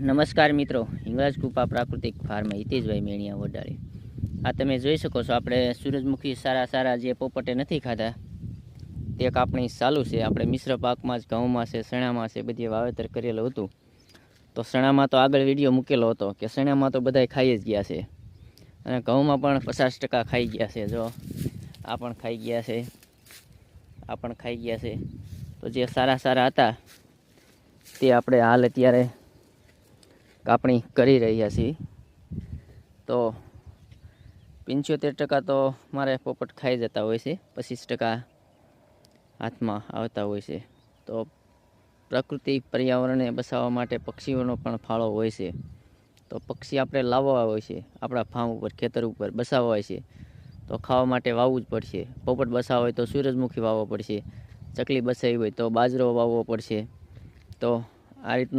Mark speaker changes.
Speaker 1: નમસ્કાર મિત્રો, હિંગળાજ કૃપા પ્રાકૃતિક ફાર્મ હિતેશભાઈ મેણિયા વડાળી. આ તમે જોઈ શકો છો, આપણે સૂરજમુખી સારા સારા જે પોપટે નથી ખાધા, તે કાપણી ચાલુ છે. આપણે મિશ્ર પાકમાં જ, ઘઉંમાં છે ચણામાં છે, બધી વાવેતર કરેલું હતું. તો ચણામાં તો આગળ વીડિયો મૂકેલો હતો કે ચણામાં તો બધાય ખાઈ જ ગયા છે. અને ઘઉંમાં પણ પચાસ ટકા ખાઈ ગયા છે. જો, આ પણ ખાઈ ગયા છે. આ પણ ખાઈ ગયા છે. તો જે સારા સારા હતા, તે આપણે હાલ અત્યારે કાપણી કરી રહ્યા છીએ. તો પંચોતેર ટકા તો મારે પોપટ ખાઈ જતા હોય છે. પચીસ ટકા હાથમાં આવતા હોય છે. તો પ્રકૃતિ પર્યાવરણને બસાવવા માટે પક્ષીઓનો પણ ફાળો હોય છે. તો પક્ષી આપણે લાવવા હોય છે. આપણા ફાર્મ ઉપર, ખેતર ઉપર બસાવવા હોય છે. તો ખાવા માટે વાવવું જ પડશે. પોપટ બસાવવા હોય તો સૂરજમુખી વાવવો પડશે. ચકલી બસાવી હોય તો બાજરો વાવવો પડશે. તો આ રીતનો